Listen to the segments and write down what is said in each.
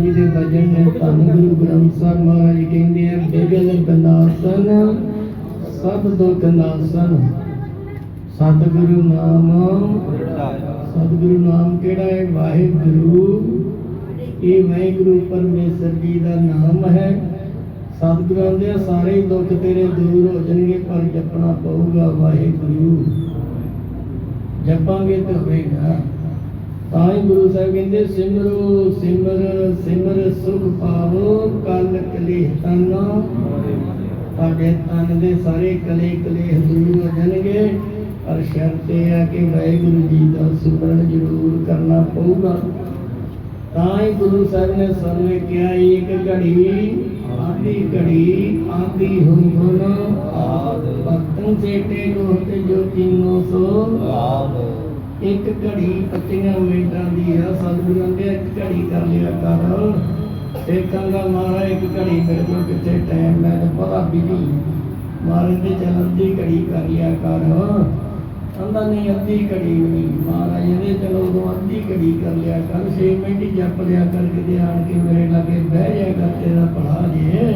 ਜੀ ਦੇ ਭਜਨ ਨੇ ਧੰਨ ਗੁਰੂ ਗ੍ਰੰਥ ਸਾਹਿਬ ਮਹਾਰਾਜ ਕਹਿੰਦੇ ਆ, ਬਿਗਲ ਕਨਾਸਨ ਸਭ ਦੁਖ ਨਾਸਨ। ਸਤਿਗੁਰੂ ਨਾਮ ਸਤਿਗੁਰੂ ਨਾਮ ਕਿਹੜਾ ਹੈ? ਵਾਹਿਗੁਰੂ। ਇਹ ਵਾਹਿਗੁਰੂ ਪਰਮੇਸ਼ਰ ਜੀ ਦਾ ਨਾਮ ਹੈ। ਸਤਿਗੁਰਾਂ ਦੇ ਸਾਰੇ ਦੁੱਖ ਤੇਰੇ ਦੂਰ ਹੋ ਜਾਣਗੇ, ਪਰ ਜਪਣਾ ਪਊਗਾ ਵਾਹਿਗੁਰੂ। ਜਪਾਂਗੇ ਤਾਂ ਹੋਏਗਾ। ਤਾਂ ਹੀ ਗੁਰੂ ਸਾਹਿਬ ਕਹਿੰਦੇ, ਸਿਮਰੋ, ਸਿਮਰ ਸਿਮਰ ਸੁਖ ਪਾਵੋ ਕਲ ਕਲੇ ਤਨ। ਤੁਹਾਡੇ ਤਨ ਦੇ ਸਾਰੇ ਕਲੇ ਕਲੇ ਦੂਰ ਹੋ ਜਾਣਗੇ। ਪਰ ਸ਼ਰਤ ਇਹ ਹੈ ਕਿ ਵਾਹਿਗੁਰੂ ਜੀ ਦਾ ਸਿਮਰਨ ਜ਼ਰੂਰ ਕਰਨਾ ਪਊਗਾ। ਤਾਂ ਹੀ ਗੁਰੂ ਸਾਹਿਬ ਨੇ ਸਾਨੂੰ ਕਿਹਾ, ਇੱਕ ਘੜੀ ਆਦੀ ਘੜੀ ਆਦੀ ਹੁਨ ਹੁਨ ਆਦ ਭਗਤਨ ਸੇਟੇ ਕੋ ਤੇ ਜੋ ਕੀਨੋ ਸੋ। ਇੱਕ ਘੜੀ 25 ਮਿੰਟਾਂ ਦੀ ਆ, ਸਤਿਗੁਰਾਂ ਦੇ ਇੱਕ ਘੜੀ ਕਰ ਲਿਆ ਕਰ। ਦੇਖਾਂਗਾ ਮਾਰਾ, ਇੱਕ ਘੜੀ ਮੇਰੇ ਕੋਲ ਕਿੱਥੇ ਟਾਈਮ, ਮੈਂ ਤਾਂ ਪਤਾ ਵੀ ਮਾਰੇ ਤੇ ਚੱਲ ਅੱਧੀ ਘੜੀ ਕਰ ਲਿਆ ਕਰ। ਕਹਿੰਦਾ ਨਹੀਂ, ਅੱਧੀ ਘੜੀ ਨਹੀਂ। ਮਹਾਰਾਜ ਇਹਦੇ ਚਲੋ ਉਦੋਂ ਅੱਧੀ ਘੜੀ ਕਰ ਲਿਆ ਕਰ। 6 ਮਿੰਟ ਹੀ ਜਪ ਲਿਆ ਕਰ, ਕਿਤੇ ਆਣ ਕੇ ਮੇਰੇ ਲਾਗੇ ਬਹਿ ਜਾਇਆ ਕਰ, ਤੇਰਾ ਭਲਾ ਜੇ।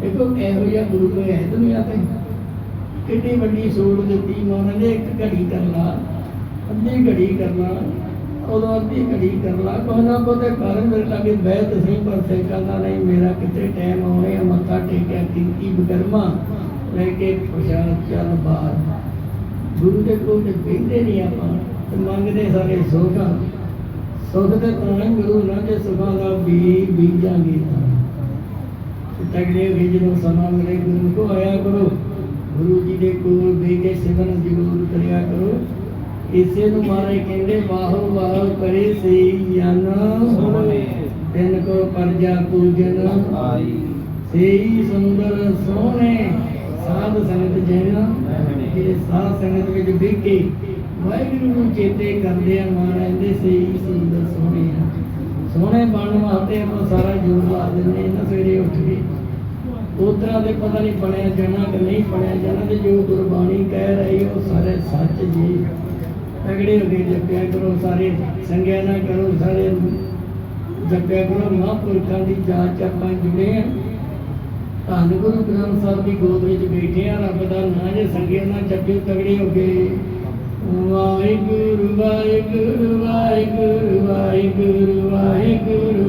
ਦੇਖੋ, ਇਹੋ ਜਿਹਾ ਗੁਰੂ ਕੋਈ ਹੈ ਦੁਨੀਆ ਤੇ। ਕਿੰਨੀ ਵੱਡੀ ਸੋਚ ਦਿੱਤੀ ਮਹਾਰਾਜ ਨੇ, ਇੱਕ ਘੜੀ ਕਰ ਲਾ। ਅੱਧੀ ਘੜੀ ਕਰਨਾ, ਉਦੋਂ ਅੱਧੀ ਘੜੀ ਕਰ ਲਾ ਕੋਈ ਕਰ ਮੇਰੇ ਲਾਗੇ ਬਹਿ ਸਹੀ ਪਰ ਸੇ ਕਹਿੰਦਾ ਨਹੀਂ ਮੇਰਾ ਕਿਤੇ ਟਾਈਮ ਆਉਣੇ ਮੱਥਾ ਟੇਕਿਆ, ਕੀਤੀ ਬਕਰਮਾ ਲੈ ਕੇ ਪਛਾਣ ਚੱਲ ਬਾਹਰ। ਗੁਰੂ ਦੇ ਕੋਲ ਤੇ ਬੈਠਦੇ ਨਹੀਂ ਆਪਾਂ, ਤੇ ਮੰਗਦੇ ਸਾਰੇ ਸੁੱਖ ਆ। ਸੁੱਖ ਤਾਂ ਗੁਰੂ, ਨਾ ਜੇ ਸੁਖਾਂ ਦਾ ਬੀ, ਬੀਜਾਂਗੇ ਤਗੜੇ ਹੋਏ ਜਦੋਂ ਸਮਾਂ ਮਿਲੇ, ਗੁਰੂ ਕੋ ਆਇਆ ਕਰੋ। ਗੁਰੂ ਜੀ ਦੇ ਕੋਲ ਬੈ ਕੇ ਸਿਮਰਨ ਜ਼ਰੂਰ ਕਰਿਆ ਕਰੋ। ਇਸੇ ਨੂੰ ਮਾਰੇ ਕਹਿੰਦੇ ਵਾਹੋ ਵਾਹੋ ਕਰੇ ਸੇ ਜਨ। ਤਿਨ ਕੋ ਪਰਜਾ ਪੂਜਨ। ਸੇਈ ਸੁੰਦਰ ਸੋਹਣੇ ਸਾਧ ਸੰਗਤ ਜਨ। ਜਿਹੜੇ ਸਾਧ ਸੰਗਤ ਵਿੱਚ ਬਹਿ ਕੇ ਵਾਹਿਗੁਰੂ ਨੂੰ ਚੇਤੇ ਕਰਦੇ ਆ ਮਹਾਰਾਜ ਦੇ ਸੇਈ ਸੁੰਦਰ ਸੋਹਣੇ ਸੋਹਣੇ ਬਣਨ ਵਾਸਤੇ ਆਪਾਂ ਸਾਰਾ ਜੋਰ ਲਾ ਦਿੰਦੇ ਨਾ ਸਵੇਰੇ ਉੱਠ ਕੇ। ਉਤਰਾ ਦੇ ਪਤਾ ਨਹੀਂ ਬਣਿਆ ਜਾਣਾ ਕਿ ਨਹੀਂ ਬਣਿਆ ਜਾਣਾ ਤੇ ਜੋ ਗੁਰਬਾਣੀ ਕਹਿ ਰਹੀ ਉਹ ਸਾਰੇ ਸੱਚ ਜੀ। અગડી અગડી જપ્યા કરો સારે સંજ્ઞાના કરો સારે જપ્યા કરો મહાપુરુષਾਂ ਦੀ ਜਾਂਚ ਆਪਾਂ ਜੁੜੇ ਆ। ਧੰਨ ਗੁਰੂ ਗ੍ਰੰਥ ਸਾਹਿਬ ਦੀ ਗੋਦ ਵਿੱਚ ਬੈਠੇ ਆ, ਰੱਬ ਦਾ ਨਾਂ ਜੇ ਸੰਗਿਆਨਾ ਜਪਿਓ ਤਗੜੇ ਹੋ ਗਏ ਵਾਹਿਗੁਰੂ ਵਾਹਿਗੁਰੂ ਵਾਹਿਗੁਰੂ ਵਾਹਿਗੁਰੂ ਵਾਹਿਗੁਰੂ